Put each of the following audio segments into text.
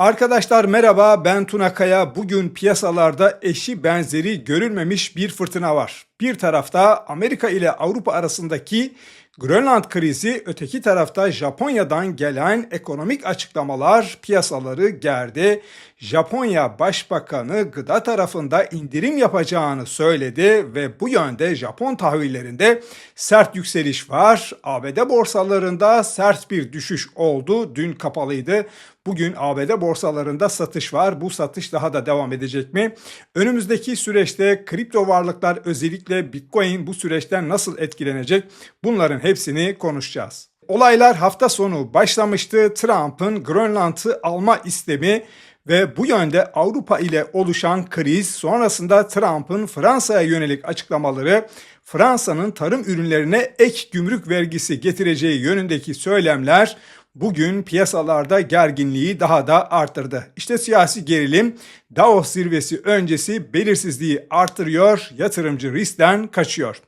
Arkadaşlar merhaba ben Tuna Kaya. Bugün piyasalarda eşi benzeri görülmemiş bir fırtına var. Bir tarafta Amerika ile Avrupa arasındaki Grönland krizi, öteki tarafta Japonya'dan gelen ekonomik açıklamalar piyasaları gerdi. Japonya Başbakanı gıda tarafında indirim yapacağını söyledi ve bu yönde Japon tahvillerinde sert yükseliş var. ABD borsalarında sert bir düşüş oldu. Dün kapalıydı. Bugün ABD borsalarında satış var. Bu satış daha da devam edecek mi? Önümüzdeki süreçte kripto varlıklar özellikle Bitcoin bu süreçten nasıl etkilenecek? Bunların hepsini konuşacağız. Olaylar hafta sonu başlamıştı. Trump'ın Grönland'ı alma istemi ve bu yönde Avrupa ile oluşan kriz sonrasında Trump'ın Fransa'ya yönelik açıklamaları Fransa'nın tarım ürünlerine ek gümrük vergisi getireceği yönündeki söylemler bugün piyasalarda gerginliği daha da arttırdı. İşte siyasi gerilim Davos zirvesi öncesi belirsizliği artırıyor, yatırımcı riskten kaçıyor.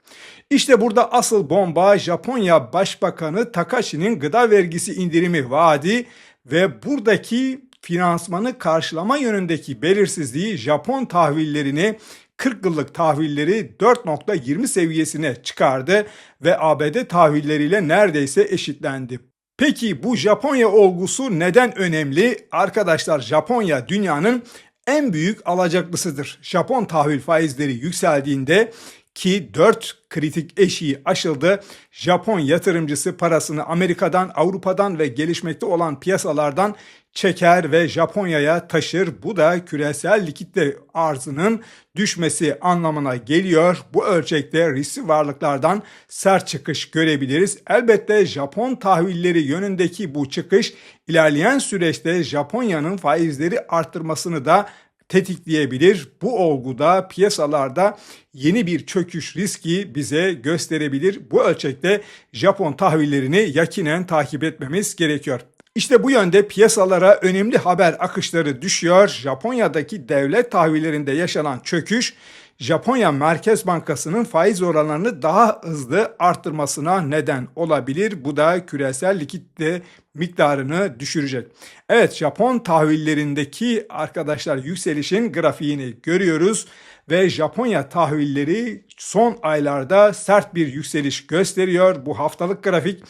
İşte burada asıl bomba Japonya Başbakanı Takashi'nin gıda vergisi indirimi vaadi ve buradaki finansmanı karşılama yönündeki belirsizliği Japon tahvillerini 40 yıllık tahvilleri 4.20 seviyesine çıkardı ve ABD tahvilleriyle neredeyse eşitlendi. Peki bu Japonya olgusu neden önemli? Arkadaşlar Japonya dünyanın en büyük alacaklısıdır. Japon tahvil faizleri yükseldiğinde ki 4 kritik eşiği aşıldı. Japon yatırımcısı parasını Amerika'dan, Avrupa'dan ve gelişmekte olan piyasalardan çeker ve Japonya'ya taşır. Bu da küresel likitte arzının düşmesi anlamına geliyor. Bu ölçekte riskli varlıklardan sert çıkış görebiliriz. Elbette Japon tahvilleri yönündeki bu çıkış ilerleyen süreçte Japonya'nın faizleri arttırmasını da tetikleyebilir. Bu olguda piyasalarda yeni bir çöküş riski bize gösterebilir. Bu ölçekte Japon tahvillerini yakinen takip etmemiz gerekiyor. İşte bu yönde piyasalara önemli haber akışları düşüyor. Japonya'daki devlet tahvillerinde yaşanan çöküş Japonya Merkez Bankası'nın faiz oranlarını daha hızlı arttırmasına neden olabilir. Bu da küresel likitte miktarını düşürecek. Evet Japon tahvillerindeki arkadaşlar yükselişin grafiğini görüyoruz ve Japonya tahvilleri son aylarda sert bir yükseliş gösteriyor. Bu haftalık grafik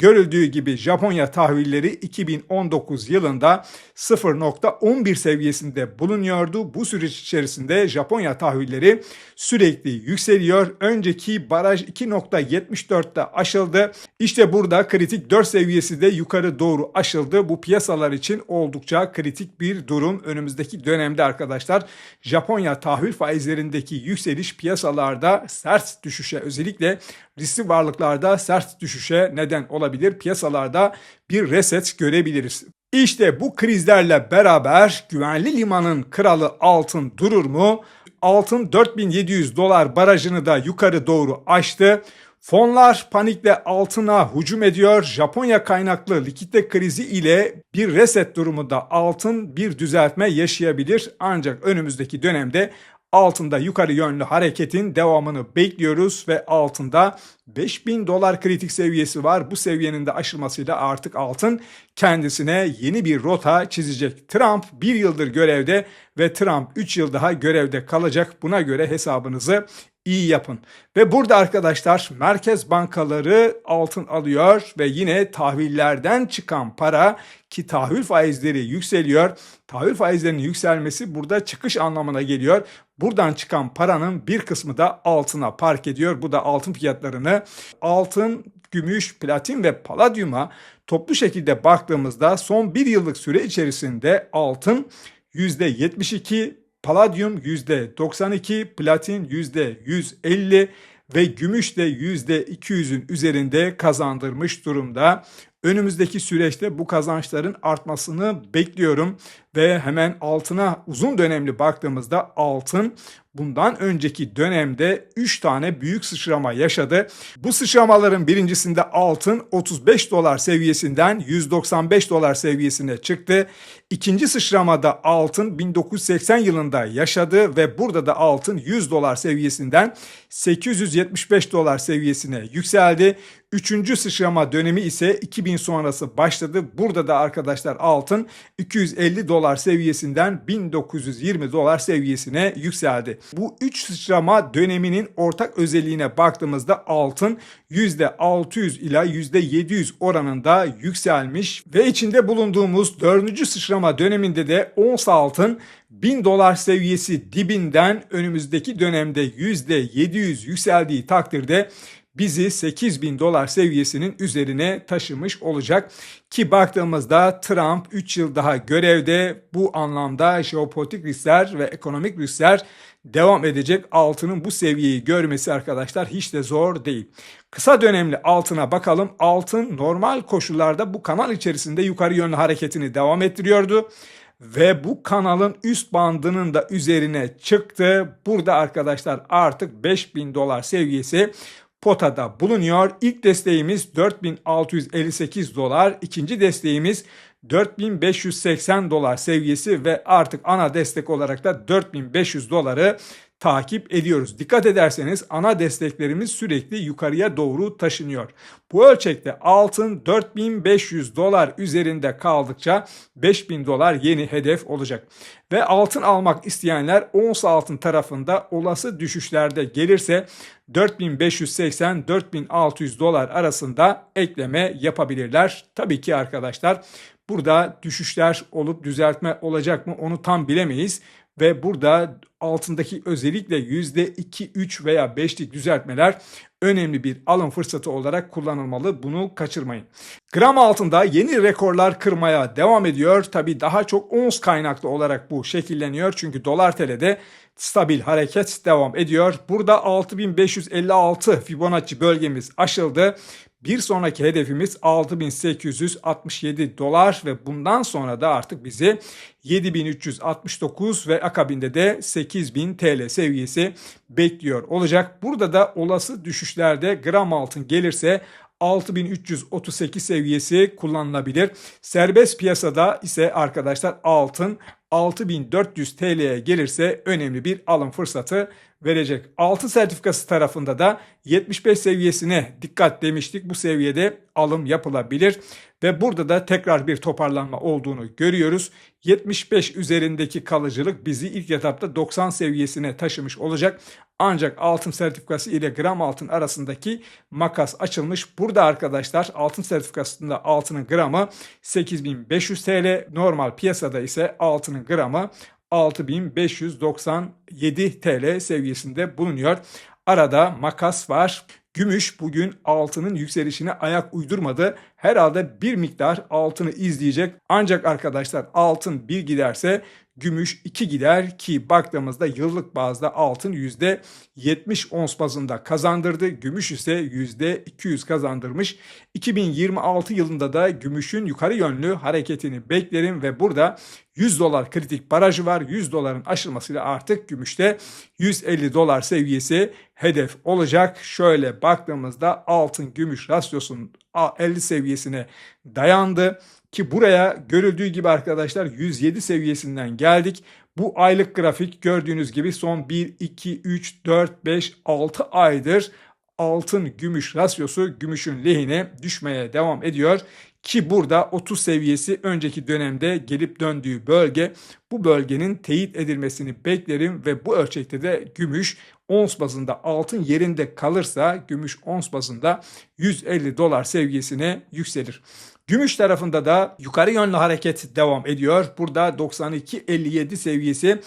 Görüldüğü gibi Japonya tahvilleri 2019 yılında 0.11 seviyesinde bulunuyordu. Bu süreç içerisinde Japonya tahvilleri sürekli yükseliyor. Önceki baraj 2.74'te aşıldı. İşte burada kritik 4 seviyesi de yukarı doğru aşıldı. Bu piyasalar için oldukça kritik bir durum. Önümüzdeki dönemde arkadaşlar Japonya tahvil faizlerindeki yükseliş piyasalarda sert düşüşe özellikle riskli varlıklarda sert düşüşe neden olabilir. Piyasalarda bir reset görebiliriz. İşte bu krizlerle beraber güvenli limanın kralı altın durur mu? Altın 4700 dolar barajını da yukarı doğru aştı. Fonlar panikle altına hücum ediyor. Japonya kaynaklı likitte krizi ile bir reset durumu da altın bir düzeltme yaşayabilir. Ancak önümüzdeki dönemde altında yukarı yönlü hareketin devamını bekliyoruz ve altında 5000 dolar kritik seviyesi var. Bu seviyenin de aşılmasıyla artık altın kendisine yeni bir rota çizecek. Trump bir yıldır görevde ve Trump 3 yıl daha görevde kalacak. Buna göre hesabınızı iyi yapın. Ve burada arkadaşlar merkez bankaları altın alıyor ve yine tahvillerden çıkan para ki tahvil faizleri yükseliyor. Tahvil faizlerinin yükselmesi burada çıkış anlamına geliyor. Buradan çıkan paranın bir kısmı da altına park ediyor. Bu da altın fiyatlarını altın, gümüş, platin ve paladyuma toplu şekilde baktığımızda son bir yıllık süre içerisinde altın %72, paladyum %92, platin %150 ve gümüş de %200'ün üzerinde kazandırmış durumda. Önümüzdeki süreçte bu kazançların artmasını bekliyorum ve hemen altına uzun dönemli baktığımızda altın bundan önceki dönemde 3 tane büyük sıçrama yaşadı. Bu sıçramaların birincisinde altın 35 dolar seviyesinden 195 dolar seviyesine çıktı. İkinci sıçramada altın 1980 yılında yaşadı ve burada da altın 100 dolar seviyesinden 875 dolar seviyesine yükseldi. Üçüncü sıçrama dönemi ise 2000 sonrası başladı. Burada da arkadaşlar altın 250 dolar seviyesinden 1920 dolar seviyesine yükseldi. Bu 3 sıçrama döneminin ortak özelliğine baktığımızda altın %600 ila %700 oranında yükselmiş ve içinde bulunduğumuz 4. sıçrama döneminde de ons altın 1000 dolar seviyesi dibinden önümüzdeki dönemde %700 yükseldiği takdirde bizi 8000 dolar seviyesinin üzerine taşımış olacak. Ki baktığımızda Trump 3 yıl daha görevde bu anlamda jeopolitik riskler ve ekonomik riskler devam edecek. Altının bu seviyeyi görmesi arkadaşlar hiç de zor değil. Kısa dönemli altına bakalım. Altın normal koşullarda bu kanal içerisinde yukarı yönlü hareketini devam ettiriyordu ve bu kanalın üst bandının da üzerine çıktı. Burada arkadaşlar artık 5000 dolar seviyesi potada bulunuyor. İlk desteğimiz 4658 dolar, ikinci desteğimiz 4580 dolar seviyesi ve artık ana destek olarak da 4500 doları takip ediyoruz. Dikkat ederseniz ana desteklerimiz sürekli yukarıya doğru taşınıyor. Bu ölçekte altın 4500 dolar üzerinde kaldıkça 5000 dolar yeni hedef olacak. Ve altın almak isteyenler ons altın tarafında olası düşüşlerde gelirse 4580-4600 dolar arasında ekleme yapabilirler. Tabii ki arkadaşlar burada düşüşler olup düzeltme olacak mı onu tam bilemeyiz ve burada altındaki özellikle %2, 3 veya 5'lik düzeltmeler önemli bir alım fırsatı olarak kullanılmalı. Bunu kaçırmayın. Gram altında yeni rekorlar kırmaya devam ediyor. Tabi daha çok ons kaynaklı olarak bu şekilleniyor. Çünkü dolar TL'de stabil hareket devam ediyor. Burada 6556 Fibonacci bölgemiz aşıldı. Bir sonraki hedefimiz 6867 dolar ve bundan sonra da artık bizi 7369 ve akabinde de 8000 TL seviyesi bekliyor olacak. Burada da olası düşüşlerde gram altın gelirse 6338 seviyesi kullanılabilir. Serbest piyasada ise arkadaşlar altın 6400 TL'ye gelirse önemli bir alım fırsatı verecek. Altın sertifikası tarafında da 75 seviyesine dikkat demiştik. Bu seviyede alım yapılabilir ve burada da tekrar bir toparlanma olduğunu görüyoruz. 75 üzerindeki kalıcılık bizi ilk etapta 90 seviyesine taşımış olacak. Ancak altın sertifikası ile gram altın arasındaki makas açılmış. Burada arkadaşlar altın sertifikasında altının gramı 8500 TL. Normal piyasada ise altının gramı 6597 TL seviyesinde bulunuyor. Arada makas var. Gümüş bugün altının yükselişine ayak uydurmadı. Herhalde bir miktar altını izleyecek. Ancak arkadaşlar altın bir giderse gümüş 2 gider ki baktığımızda yıllık bazda altın %70 ons bazında kazandırdı. Gümüş ise %200 kazandırmış. 2026 yılında da gümüşün yukarı yönlü hareketini beklerim ve burada 100 dolar kritik barajı var. 100 doların aşılmasıyla artık gümüşte 150 dolar seviyesi hedef olacak. Şöyle baktığımızda altın gümüş rasyosunun 50 seviyesine dayandı. Ki buraya görüldüğü gibi arkadaşlar 107 seviyesinden geldik. Bu aylık grafik gördüğünüz gibi son 1, 2, 3, 4, 5, 6 aydır altın gümüş rasyosu gümüşün lehine düşmeye devam ediyor. Ki burada 30 seviyesi önceki dönemde gelip döndüğü bölge bu bölgenin teyit edilmesini beklerim ve bu ölçekte de gümüş ons bazında altın yerinde kalırsa gümüş ons bazında 150 dolar seviyesine yükselir. Gümüş tarafında da yukarı yönlü hareket devam ediyor. Burada 92.57 seviyesi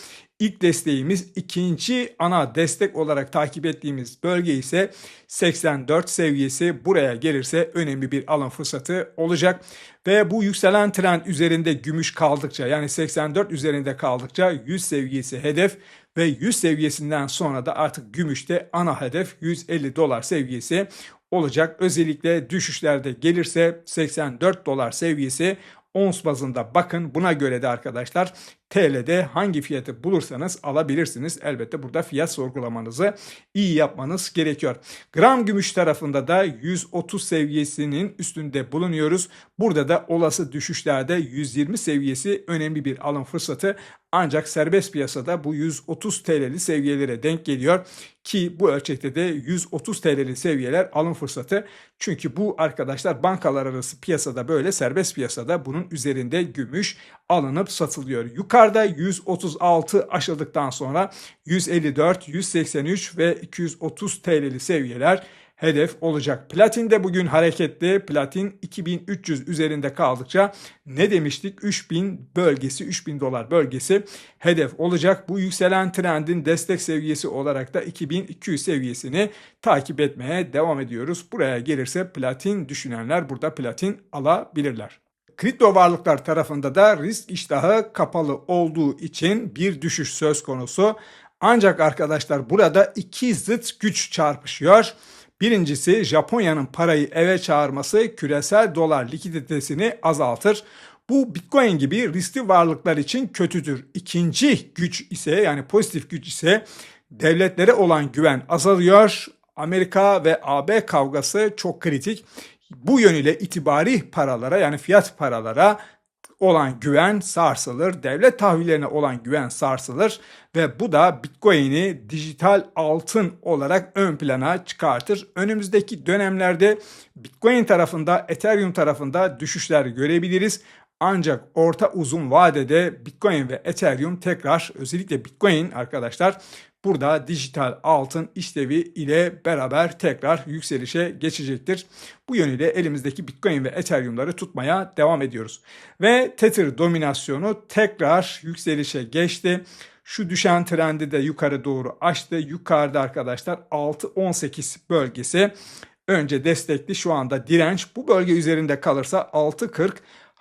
ilk desteğimiz. ikinci ana destek olarak takip ettiğimiz bölge ise 84 seviyesi. Buraya gelirse önemli bir alım fırsatı olacak. Ve bu yükselen trend üzerinde gümüş kaldıkça yani 84 üzerinde kaldıkça 100 seviyesi hedef ve 100 seviyesinden sonra da artık gümüşte ana hedef 150 dolar seviyesi olacak. Özellikle düşüşlerde gelirse 84 dolar seviyesi ons bazında bakın buna göre de arkadaşlar TL'de hangi fiyatı bulursanız alabilirsiniz. Elbette burada fiyat sorgulamanızı iyi yapmanız gerekiyor. Gram gümüş tarafında da 130 seviyesinin üstünde bulunuyoruz. Burada da olası düşüşlerde 120 seviyesi önemli bir alım fırsatı. Ancak serbest piyasada bu 130 TL'li seviyelere denk geliyor ki bu ölçekte de 130 TL'li seviyeler alım fırsatı. Çünkü bu arkadaşlar bankalar arası piyasada böyle serbest piyasada bunun üzerinde gümüş alınıp satılıyor. Yukarıda 136 aşıldıktan sonra 154, 183 ve 230 TL'li seviyeler hedef olacak. Platin de bugün hareketli. Platin 2300 üzerinde kaldıkça ne demiştik? 3000 bölgesi, 3000 dolar bölgesi hedef olacak. Bu yükselen trendin destek seviyesi olarak da 2200 seviyesini takip etmeye devam ediyoruz. Buraya gelirse platin düşünenler burada platin alabilirler. Kripto varlıklar tarafında da risk iştahı kapalı olduğu için bir düşüş söz konusu. Ancak arkadaşlar burada iki zıt güç çarpışıyor. Birincisi Japonya'nın parayı eve çağırması küresel dolar likiditesini azaltır. Bu Bitcoin gibi riskli varlıklar için kötüdür. İkinci güç ise yani pozitif güç ise devletlere olan güven azalıyor. Amerika ve AB kavgası çok kritik. Bu yönüyle itibari paralara yani fiyat paralara olan güven sarsılır, devlet tahvillerine olan güven sarsılır ve bu da Bitcoin'i dijital altın olarak ön plana çıkartır. Önümüzdeki dönemlerde Bitcoin tarafında, Ethereum tarafında düşüşler görebiliriz. Ancak orta uzun vadede Bitcoin ve Ethereum tekrar özellikle Bitcoin arkadaşlar burada dijital altın işlevi ile beraber tekrar yükselişe geçecektir. Bu yönüyle elimizdeki Bitcoin ve Ethereum'ları tutmaya devam ediyoruz. Ve Tether dominasyonu tekrar yükselişe geçti. Şu düşen trendi de yukarı doğru açtı. Yukarıda arkadaşlar 6-18 bölgesi önce destekli şu anda direnç. Bu bölge üzerinde kalırsa 6.40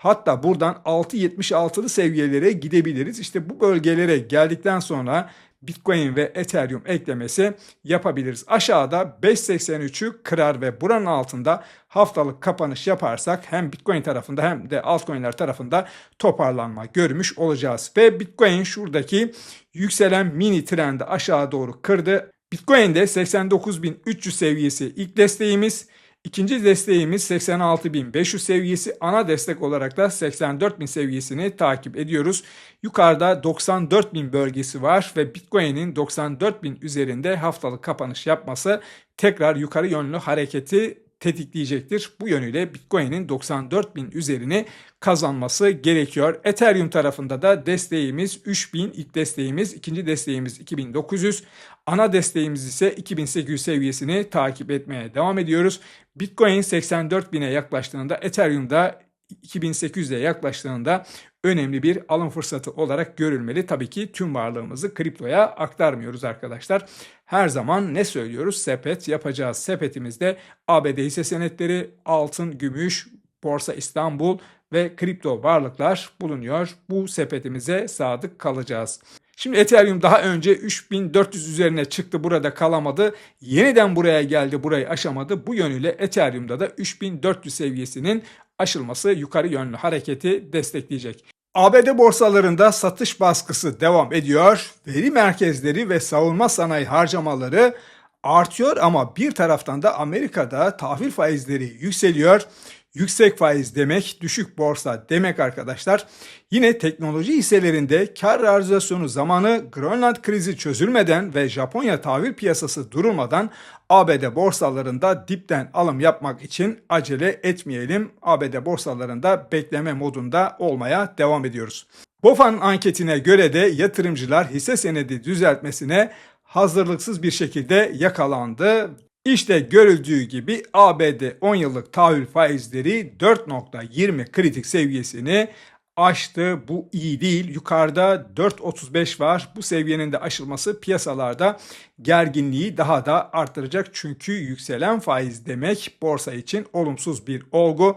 Hatta buradan 6.76'lı seviyelere gidebiliriz. İşte bu bölgelere geldikten sonra Bitcoin ve Ethereum eklemesi yapabiliriz. Aşağıda 5.83'ü kırar ve buranın altında haftalık kapanış yaparsak hem Bitcoin tarafında hem de altcoin'ler tarafında toparlanma görmüş olacağız. Ve Bitcoin şuradaki yükselen mini trendi aşağı doğru kırdı. Bitcoin'de 89.300 seviyesi ilk desteğimiz. İkinci desteğimiz 86.500 seviyesi. Ana destek olarak da 84.000 seviyesini takip ediyoruz. Yukarıda 94.000 bölgesi var ve Bitcoin'in 94.000 üzerinde haftalık kapanış yapması tekrar yukarı yönlü hareketi tetikleyecektir. Bu yönüyle Bitcoin'in 94 bin üzerini kazanması gerekiyor. Ethereum tarafında da desteğimiz 3000 ilk desteğimiz, ikinci desteğimiz 2900, ana desteğimiz ise 2800 seviyesini takip etmeye devam ediyoruz. Bitcoin 84 bine yaklaştığında Ethereum'da 2800'e yaklaştığında önemli bir alım fırsatı olarak görülmeli. Tabii ki tüm varlığımızı kriptoya aktarmıyoruz arkadaşlar. Her zaman ne söylüyoruz? Sepet yapacağız. Sepetimizde ABD hisse senetleri, altın, gümüş, Borsa İstanbul ve kripto varlıklar bulunuyor. Bu sepetimize sadık kalacağız. Şimdi Ethereum daha önce 3400 üzerine çıktı burada kalamadı. Yeniden buraya geldi burayı aşamadı. Bu yönüyle Ethereum'da da 3400 seviyesinin aşılması yukarı yönlü hareketi destekleyecek. ABD borsalarında satış baskısı devam ediyor. Veri merkezleri ve savunma sanayi harcamaları artıyor ama bir taraftan da Amerika'da tahvil faizleri yükseliyor. Yüksek faiz demek, düşük borsa demek arkadaşlar. Yine teknoloji hisselerinde kar realizasyonu zamanı Grönland krizi çözülmeden ve Japonya tahvil piyasası durulmadan ABD borsalarında dipten alım yapmak için acele etmeyelim. ABD borsalarında bekleme modunda olmaya devam ediyoruz. BOFA'nın anketine göre de yatırımcılar hisse senedi düzeltmesine hazırlıksız bir şekilde yakalandı. İşte görüldüğü gibi ABD 10 yıllık tahvil faizleri 4.20 kritik seviyesini aştı. Bu iyi değil. Yukarıda 4.35 var. Bu seviyenin de aşılması piyasalarda gerginliği daha da arttıracak. Çünkü yükselen faiz demek borsa için olumsuz bir olgu.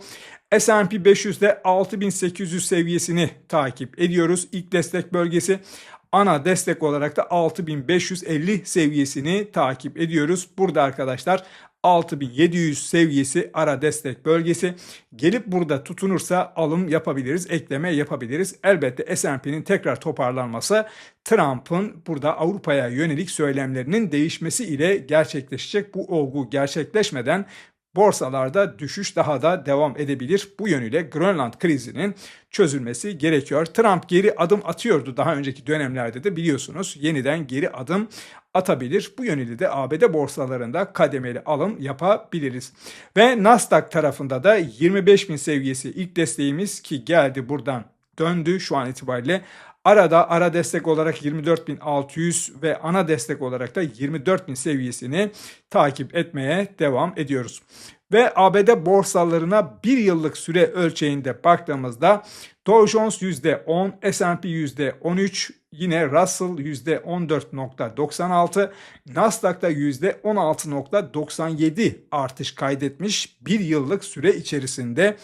S&P 500'de 6800 seviyesini takip ediyoruz. İlk destek bölgesi Ana destek olarak da 6550 seviyesini takip ediyoruz. Burada arkadaşlar 6700 seviyesi ara destek bölgesi. Gelip burada tutunursa alım yapabiliriz, ekleme yapabiliriz. Elbette S&P'nin tekrar toparlanması Trump'ın burada Avrupa'ya yönelik söylemlerinin değişmesi ile gerçekleşecek. Bu olgu gerçekleşmeden borsalarda düşüş daha da devam edebilir. Bu yönüyle Grönland krizinin çözülmesi gerekiyor. Trump geri adım atıyordu daha önceki dönemlerde de biliyorsunuz. Yeniden geri adım atabilir. Bu yönüyle de ABD borsalarında kademeli alım yapabiliriz. Ve Nasdaq tarafında da 25 bin seviyesi ilk desteğimiz ki geldi buradan döndü şu an itibariyle. Arada ara destek olarak 24.600 ve ana destek olarak da 24.000 seviyesini takip etmeye devam ediyoruz. Ve ABD borsalarına bir yıllık süre ölçeğinde baktığımızda Dow Jones %10, S&P %13, yine Russell %14.96, Nasdaq'ta %16.97 artış kaydetmiş bir yıllık süre içerisinde.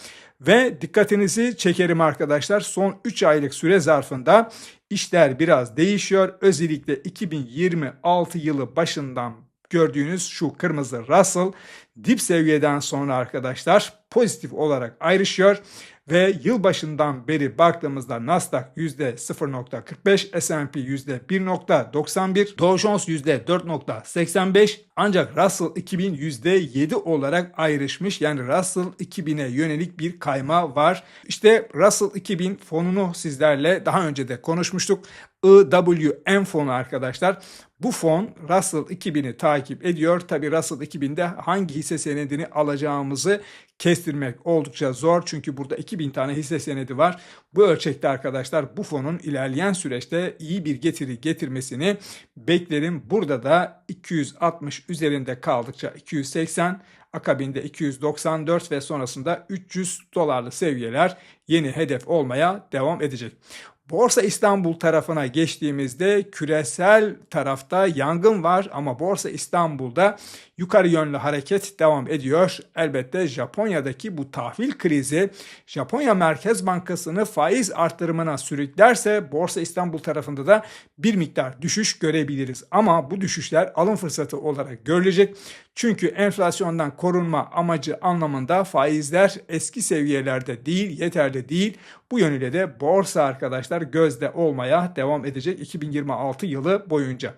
Ve dikkatinizi çekerim arkadaşlar son 3 aylık süre zarfında işler biraz değişiyor. Özellikle 2026 yılı başından gördüğünüz şu kırmızı Russell dip seviyeden sonra arkadaşlar pozitif olarak ayrışıyor ve yılbaşından beri baktığımızda Nasdaq %0.45, S&P %1.91, Dow Jones %4.85 ancak Russell 2000 %7 olarak ayrışmış. Yani Russell 2000'e yönelik bir kayma var. İşte Russell 2000 fonunu sizlerle daha önce de konuşmuştuk. IWM fonu arkadaşlar. Bu fon Russell 2000'i takip ediyor. Tabi Russell 2000'de hangi hisse senedini alacağımızı kestirmek oldukça zor. Çünkü burada 2000 tane hisse senedi var. Bu ölçekte arkadaşlar bu fonun ilerleyen süreçte iyi bir getiri getirmesini beklerim. Burada da 260 üzerinde kaldıkça 280 akabinde 294 ve sonrasında 300 dolarlı seviyeler yeni hedef olmaya devam edecek. Borsa İstanbul tarafına geçtiğimizde küresel tarafta yangın var ama Borsa İstanbul'da yukarı yönlü hareket devam ediyor. Elbette Japonya'daki bu tahvil krizi Japonya Merkez Bankası'nı faiz artırımına sürüklerse Borsa İstanbul tarafında da bir miktar düşüş görebiliriz. Ama bu düşüşler alım fırsatı olarak görülecek. Çünkü enflasyondan korunma amacı anlamında faizler eski seviyelerde değil, yeterli değil. Bu yönüyle de borsa arkadaşlar gözde olmaya devam edecek 2026 yılı boyunca.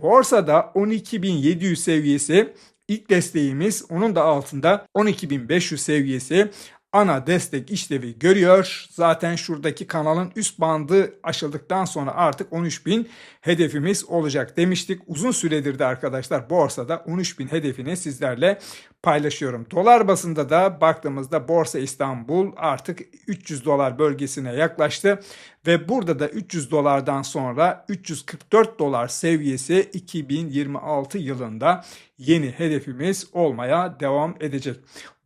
Borsada 12.700 seviyesi ilk desteğimiz onun da altında 12.500 seviyesi ana destek işlevi görüyor. Zaten şuradaki kanalın üst bandı aşıldıktan sonra artık 13.000 hedefimiz olacak demiştik. Uzun süredir de arkadaşlar borsada 13.000 hedefini sizlerle paylaşıyorum. Dolar basında da baktığımızda Borsa İstanbul artık 300 dolar bölgesine yaklaştı ve burada da 300 dolardan sonra 344 dolar seviyesi 2026 yılında yeni hedefimiz olmaya devam edecek.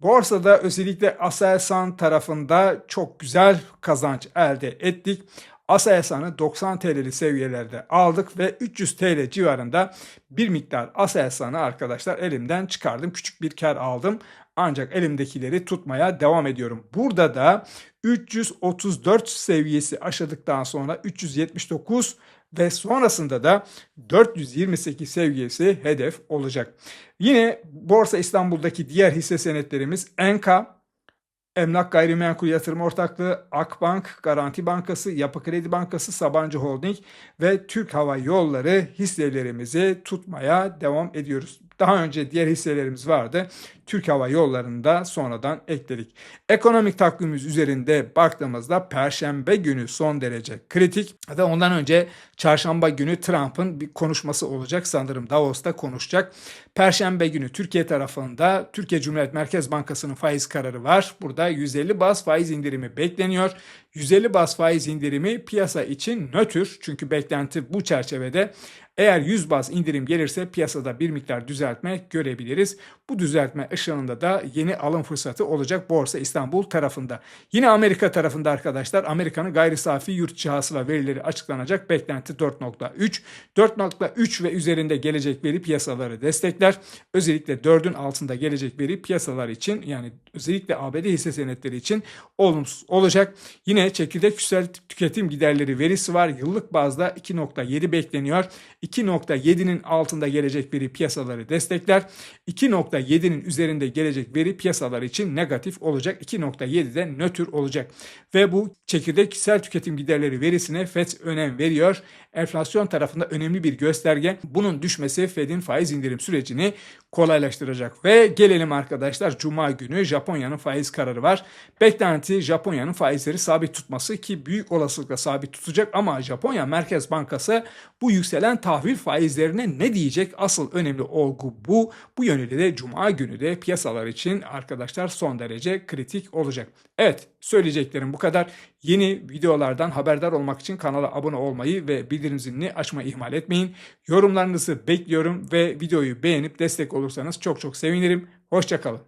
Borsada özellikle Aselsan tarafında çok güzel kazanç elde ettik. Aselsan'ı 90 TL'li seviyelerde aldık ve 300 TL civarında bir miktar Aselsan'ı arkadaşlar elimden çıkardım. Küçük bir kar aldım. Ancak elimdekileri tutmaya devam ediyorum. Burada da 334 seviyesi aşadıktan sonra 379 ve sonrasında da 428 seviyesi hedef olacak. Yine Borsa İstanbul'daki diğer hisse senetlerimiz Enka, Emlak Gayrimenkul Yatırım Ortaklığı, Akbank, Garanti Bankası, Yapı Kredi Bankası, Sabancı Holding ve Türk Hava Yolları hisselerimizi tutmaya devam ediyoruz. Daha önce diğer hisselerimiz vardı. Türk Hava Yolları'nda sonradan ekledik. Ekonomik takvimimiz üzerinde baktığımızda Perşembe günü son derece kritik ve ondan önce Çarşamba günü Trump'ın bir konuşması olacak sanırım Davos'ta konuşacak. Perşembe günü Türkiye tarafında Türkiye Cumhuriyet Merkez Bankası'nın faiz kararı var. Burada 150 bas faiz indirimi bekleniyor. 150 bas faiz indirimi piyasa için nötr çünkü beklenti bu çerçevede eğer 100 baz indirim gelirse piyasada bir miktar düzeltme görebiliriz. Bu düzeltme ışığında da yeni alım fırsatı olacak Borsa İstanbul tarafında. Yine Amerika tarafında arkadaşlar Amerika'nın gayri safi yurt hasıla verileri açıklanacak. Beklenti 4.3. 4.3 ve üzerinde gelecek veri piyasaları destekler. Özellikle 4'ün altında gelecek veri piyasalar için yani özellikle ABD hisse senetleri için olumsuz olacak. Yine çekirdek küresel tüketim giderleri verisi var. Yıllık bazda 2.7 bekleniyor. 2.7'nin altında gelecek veri piyasaları destekler. 2.7'nin üzerinde gelecek veri piyasalar için negatif olacak. 2.7'de nötr olacak. Ve bu çekirdek kişisel tüketim giderleri verisine FED önem veriyor. Enflasyon tarafında önemli bir gösterge. Bunun düşmesi Fed'in faiz indirim sürecini kolaylaştıracak. Ve gelelim arkadaşlar Cuma günü Japonya'nın faiz kararı var. Beklenti Japonya'nın faizleri sabit tutması ki büyük olasılıkla sabit tutacak ama Japonya Merkez Bankası bu yükselen tahvil faizlerine ne diyecek? Asıl önemli olgu bu. Bu yönüyle de Cuma günü de piyasalar için arkadaşlar son derece kritik olacak. Evet söyleyeceklerim bu kadar. Yeni videolardan haberdar olmak için kanala abone olmayı ve bildirim zilini açmayı ihmal etmeyin. Yorumlarınızı bekliyorum ve videoyu beğenip destek olursanız çok çok sevinirim. Hoşçakalın.